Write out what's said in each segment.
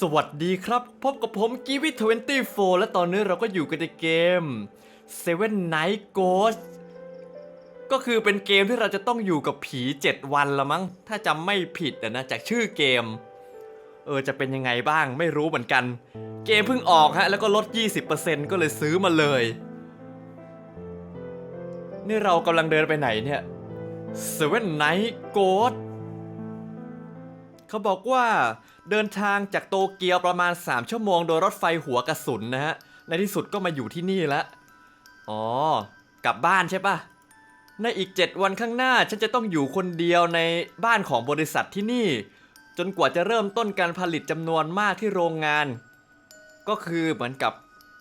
สวัสดีครับ พบกับผมกีวิทเวนตี้โฟและตอนนี้เราก็อยู่กันในเกม Seven Night Ghost ก็คือเป็นเกมที่เราจะต้องอยู่กับผี 7 วันละมั้ง ถ้าจำไม่ผิดนะจากชื่อเกม เออจะเป็นยังไงบ้างไม่รู้เหมือนกัน เกมเพิ่งออกฮะ แล้วก็ลด 20%ก็เลยซื้อมาเลย นี่เรากำลังเดินไปไหนเนี่ย Seven Night Ghost เขาบอกว่าเดินทางจากโตเกียวประมาณ 3 ชั่วโมงโดยรถไฟหัวกระสุนนะฮะ ในที่สุดก็มาอยู่ที่นี่แล้วอ๋อ กลับบ้านใช่ปะในอีก 7 วันข้างหน้าฉันจะต้องอยู่คนเดียวในบ้านของบริษัทที่นี่ จนกว่าจะเริ่มต้นการผลิตจำนวนมากที่โรงงาน ก็คือเหมือนกับ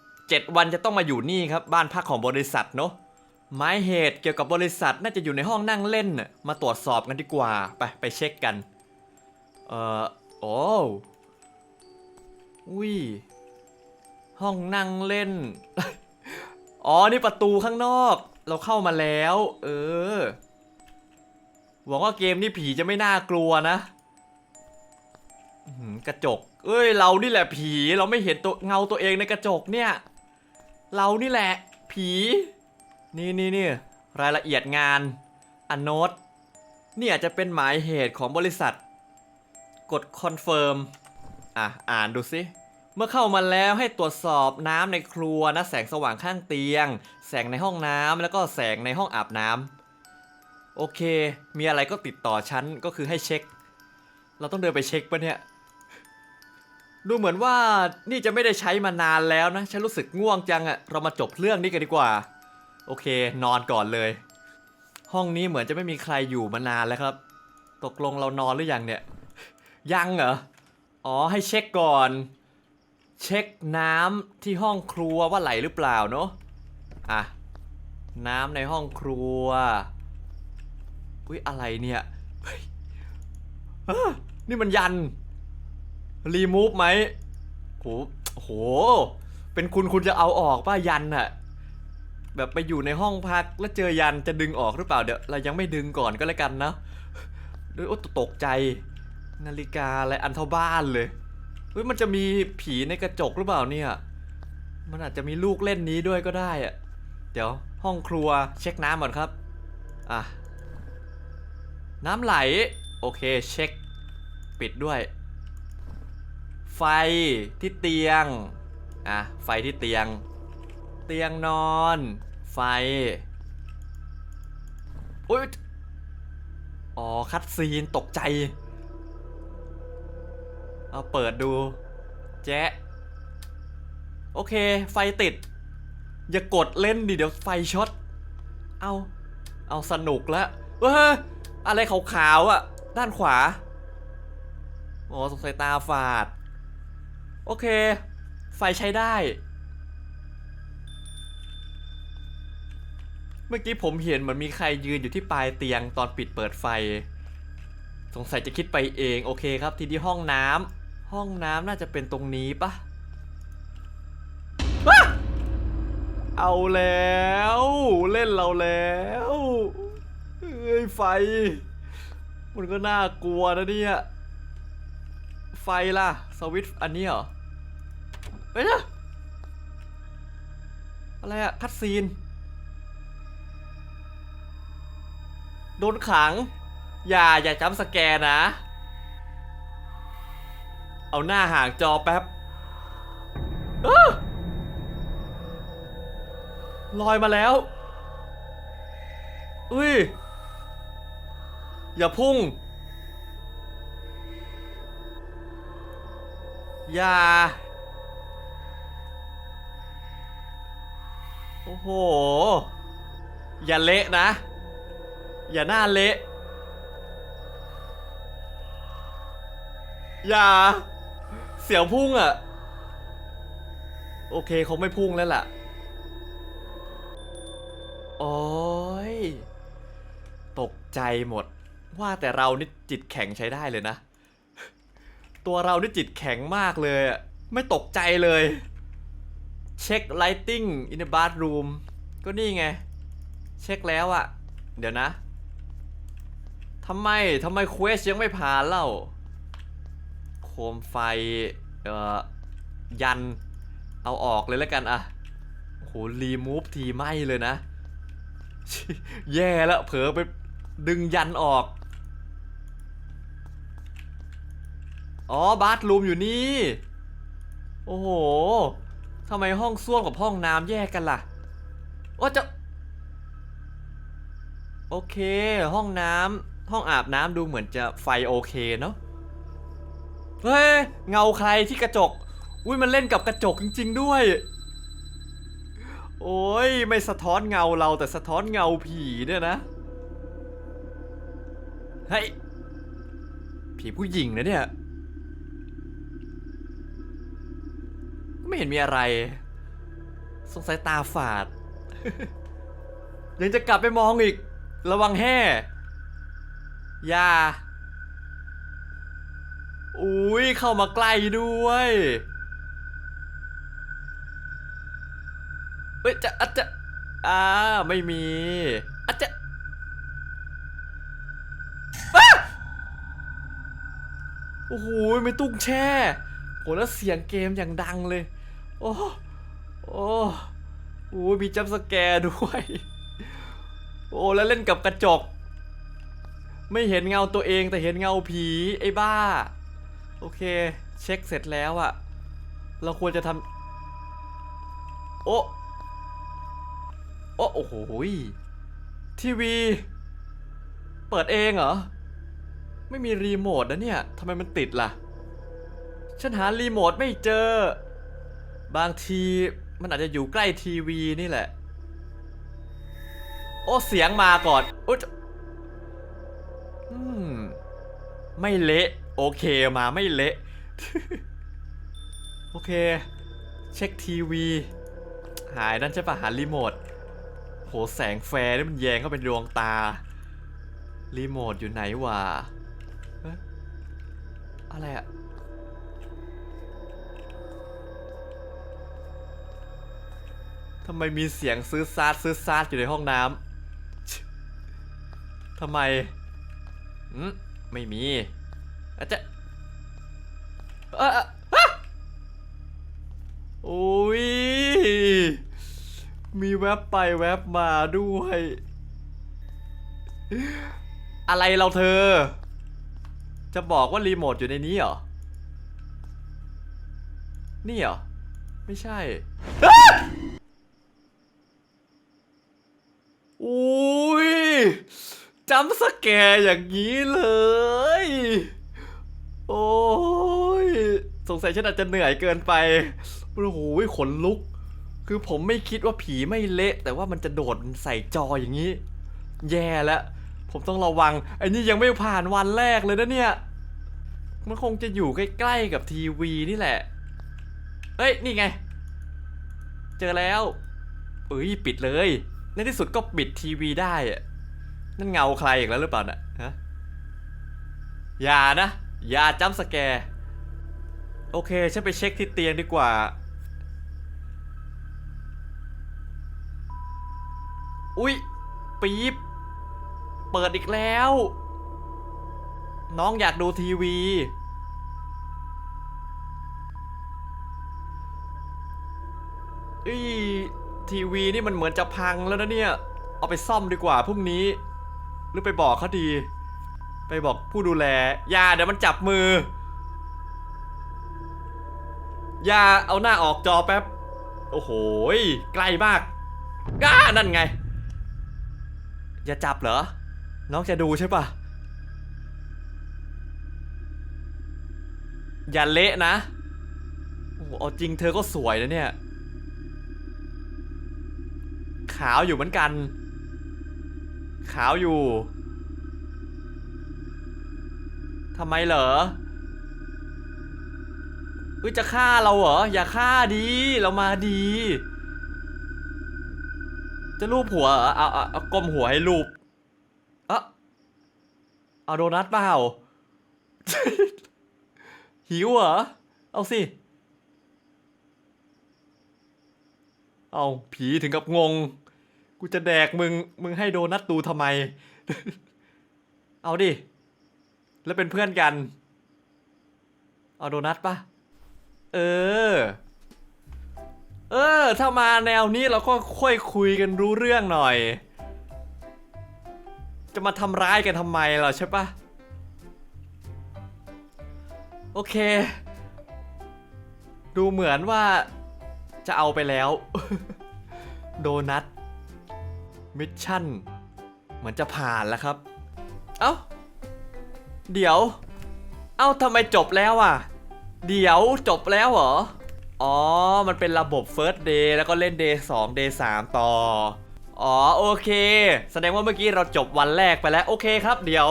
7 วันจะต้องมาอยู่นี่ครับบ้านพักของบริษัทเนาะหมายเหตุเกี่ยวกับบริษัทน่าจะอยู่ในห้องนั่งเล่น มาตรวจสอบกันดีกว่า ไปไปเช็คกัน เอ่อโอ้อุ้ยห้องนั่งเล่น อ๋อ นี่ประตูข้างนอก เราเข้ามาแล้ว เออ หวังว่าเกมนี้ผีจะไม่น่ากลัวนะกระจก เอ้ย เรานี่แหละผี เราไม่เห็นตัวเงาตัวเองในกระจกเนี่ย เรานี่แหละ ผี นี่นี่นี่รายละเอียดงานอันโนตนี่อาจจะเป็นหมายเหตุของบริษัท กดคอนเฟิร์มอะอ่านดูสิเมื่อเข้ามาแล้วให้ตรวจสอบน้ำในครัวนะแสงสว่างข้างเตียง แสงในห้องน้ำแล้วก็แสงในห้องอาบน้ำโอเค มีอะไรก็ติดต่อฉันก็คือให้เช็ค เราต้องเดินไปเช็คปะเนี่ยดูเหมือนว่านี่จะไม่ได้ใช้มานานแล้วนะ ฉันรู้สึกง่วงจังอะเรามาจบเรื่องนี้กันดีกว่า โอเค นอนก่อนเลย ห้องนี้เหมือนจะไม่มีใครอยู่มานานแล้วครับ ตกลงเรานอนหรือยังเนี่ย ยังเหรอ อ๋อให้เช็คก่อน เช็คน้ำที่ห้องครัวว่าไหลหรือเปล่าเนอะอะ น้ำในห้องครัว อุ้ยอะไรเนี่ยนี่มันยัน รีมูฟไหมโหโห เป็นคุณคุณจะเอาออกป่ะยันอะแบบไปอยู่ในห้องพักแล้วเจอยันจะดึงออกหรือเปล่าเดี๋ยวเรายังไม่ดึงก่อนก็แล้วกันนะด้วยโอ้ตกใจ นาฬิกาอะไรอันเท่าบ้านเลยเฮ้ยมันจะมีผีในกระจกหรือเปล่าเนี่ย มันอาจจะมีลูกเล่นนี้ด้วยก็ได้อะเดี๋ยวห้องครัวเช็คน้ำก่อนครับอะน้ำไหล โอเคเช็ค ปิดด้วย ไฟที่เตียง อะ ไฟที่เตียง เตียงนอน ไฟโอ๊ยอ๋อ คัดซีนตกใจ เอาเปิดดู แจ๊ะโอเค ไฟติด อย่ากดเล่นดิเดี๋ยวไฟช็อต เอา เอาสนุกแล้วเว้ยอะไรขาวๆอะ ด้านขวา อ๋อสงสัยตาฝาด โอเค ไฟใช้ได้ เมื่อกี้ผมเห็นเหมือนมีใครยืนอยู่ที่ปลายเตียงตอนปิดเปิดไฟ สงสัยจะคิดไปเอง โอเคครับ ทีนี้ห้องน้ำ ห้องน้ำน่าจะเป็นตรงนี้ปะอ๊ะเอาแล้ว เล่นเราแล้วเอ้ยไฟ มันก็น่ากลัวนะเนี่ย ไฟล่ะ สวิตช์อันนี้เหรอเฮ้ยนะอะไรอะคัดซีน โดนขัง อย่าอย่าจำสแกนนะ เอาหน้าห่างจอแป๊บอลอยมาแล้ว อุ้ย อย่าพุ่ง อย่า โอ้โห อย่าเละนะ อย่าหน้าเละ อย่า สียวพุ่งอะ่ะ โอเคเขาไม่พุ่งแล้วล่ะ โอ้ย ตกใจหมด ว่าแต่เรานี่จิตแข็งใช้ได้เลยนะ ตัวเรานี่จิตแข็งมากเลย ไม่ตกใจเลย เช็ค lighting in the bathroom ก็นี่ไง เช็คแล้วอะเดี๋ยวนะทำไมทำไมเควสยังไม่ผ่านเล่า มไฟเอ่อยันเอาออกเลยแล้วกันอะโหรีมูฟทีไหมเลยนะ แย่แล้วเผลอไปดึงยันออก อ๋อบาร์รูมอยู่นี่ โอ้โหทำไมห้องส้วมกับห้องน้ำแยกกันล่ะโอ้จะโอเค ห้องน้ำห้องอาบน้ำดูเหมือนจะไฟโอเคเนาะ เฮ้ยเงาใครที่กระจก อุ้ยมันเล่นกับกระจกจริง ๆ ด้วย โอ้ยไม่สะท้อนเงาเราแต่สะท้อนเงาผีเนี่ยนะ เฮ้ยผีผู้หญิงนะเนี่ยก็ไม่เห็นมีอะไร สงสัยตาฝาด ยังจะกลับไปมองอีก ระวังแห่อย่า อุ้ยเข้ามาใกล้ด้วยเฮ้ยจะอาจจะอ่าไม่มีอาจจะโอ้โหไม่ตุ้งแช่โหแล้วเสียงเกมอย่างดังเลย โอ้โอ้โอ้มีจัมป์สแกร์ด้วย โอ้แล้วเล่นกับกระจก ไม่เห็นเงาตัวเองแต่เห็นเงาผีไอ้บ้า โอเค เช็คเสร็จแล้วอะเราควรจะทำโอ้โอ้โอ้โหทีวี เปิดเองเหรอ ไม่มีรีโมทนะเนี่ยทำไมมันติดล่ะ ฉันหารีโมทไม่เจอ บางทีมันอาจจะอยู่ใกล้ทีวีนี่แหละ โอ้เสียงมาก่อนอ้จะอืม ไม่เละ โอเคมาไม่เละ โอเค เช็คทีวี หายนั่นใช่ปะหารีโมทโหแสงแฟร์นี่มันแยงเข้าเป็นดวงตา รีโมทอยู่ไหนวะอะอะไรอะทำไมมีเสียงซื้อซาดซื้อซาดอยู่ในห้องน้ำทำไมอืมไม่มี อาจจะเอ่อเอะโอ้ย มีแวบไปแวบมาด้วย อะไรเราเธอ จะบอกว่ารีโมทอยู่ในนี้เหรอ นี่เหรอ ไม่ใช่อุ้ยจำสแกรอย่างนี้เลย โอ้ยสงสัยฉันอาจจะเหนื่อยเกินไปโอ้โหขนลุก คือผมไม่คิดว่าผีไม่เละ แต่ว่ามันจะโดดใส่จออย่างนี้ แย่แล้วผมต้องระวังไอ้นี่ยังไม่ผ่านวันแรกเลยนะเนี่ย มันคงจะอยู่ใกล้ๆกับทีวีนี่แหละ เฮ้ย นี่ไง เจอแล้วเอ้ยปิดเลย ในที่สุดก็ปิดทีวีได้อะนั่นเงาใครอีกแล้วหรือเปล่าน่ะฮะอย่านะ อย่าจำสแกร์โอเค ฉันไปเช็คที่เตียงดีกว่า อุ๊ย ปี๊บ เปิดอีกแล้ว น้องอยากดูทีวี อีทีวีนี่มันเหมือนจะพังแล้วนะเนี่ย เอาไปซ่อมดีกว่าพรุ่งนี้ หรือไปบอกเขาดี ไปบอกผู้ดูแลอย่าเดี๋ยวมันจับมืออย่าเอาหน้าออกจอแป๊บ โอ้โหใกล้มากก้านั่นไง อย่าจับเหรอ น้องจะดูใช่ปะอย่าเละนะโอ้เอาจริงเธอก็สวยนะเนี่ย ขาวอยู่เหมือนกัน ขาวอยู่ ทำไมเหรอเอ้ยจะฆ่าเราเหรอ อย่าฆ่าดี เรามาดี จะรูปหัวเอาเอาเอาก้มหัวให้รูปเอะเอาโดนัทเปล่า หิวเหรอ เอาสิ เอาผีถึงกับงง กูจะแดกมึง มึงให้โดนัทดูทำไม เอาดิ แล้วเป็นเพื่อนกัน เอาโดนัทปะเออ เออ ถ้ามาแนวนี้เราก็ค่อยคุยกันรู้เรื่องหน่อย จะมาทำร้ายกันทำไมล่ะใช่ปะโอเค ดูเหมือนว่าจะเอาไปแล้ว โดนัทมิชชั่น เหมือนจะผ่านแล้วครับ เอ้า เดี๋ยว เอ้าทำไมจบแล้วอะ เดี๋ยวจบแล้วเหรอ อ๋อ มันเป็นระบบ First Day แล้วก็เล่น Day 2 Day 3 ต่อ อ๋อ โอเค แสดงว่าเมื่อกี้เราจบวันแรกไปแล้ว โอเคครับ เดี๋ยว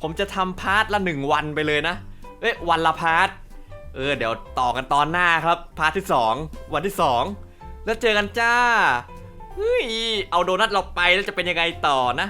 ผมจะทำพาร์ทละ 1 วันไปเลยนะ เอ้ยวันละพาร์ท เออ เดี๋ยวต่อกันตอนหน้าครับ พาร์ทที่ 2 วันที่ 2 แล้วเจอกันจ้า เฮ้ย เอาโดนัทเราไปแล้วจะเป็นยังไงต่อนะ